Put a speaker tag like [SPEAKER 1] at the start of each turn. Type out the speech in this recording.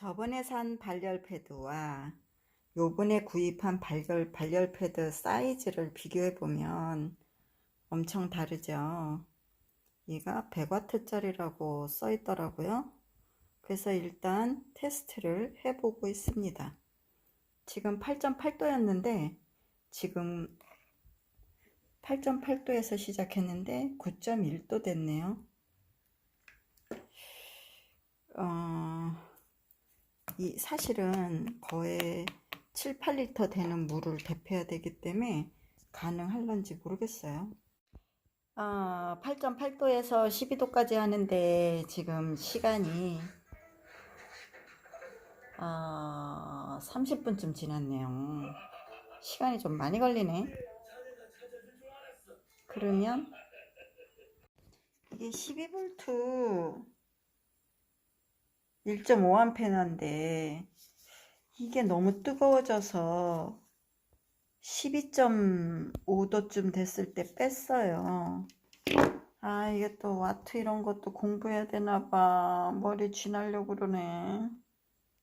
[SPEAKER 1] 저번에 산 발열 패드와 요번에 구입한 발열, 발열 패드 사이즈를 비교해 보면 엄청 다르죠. 얘가 100W짜리라고 써 있더라고요. 그래서 일단 테스트를 해보고 있습니다. 지금 8.8도였는데 지금 8.8도에서 시작했는데 9.1도 됐네요. 어, 이 사실은 거의 7, 8리터 되는 물을 데펴야 되기 때문에 가능할런지 모르겠어요. 아, 8.8도에서 12도까지 하는데 지금 시간이 아, 30분쯤 지났네요. 시간이 좀 많이 걸리네. 그러면 이게 12V 1.5A인데 이게 너무 뜨거워져서 12.5도쯤 됐을 때 뺐어요. 아, 이게 또 와트 이런 것도 공부해야 되나 봐. 머리 쥐나려고 그러네.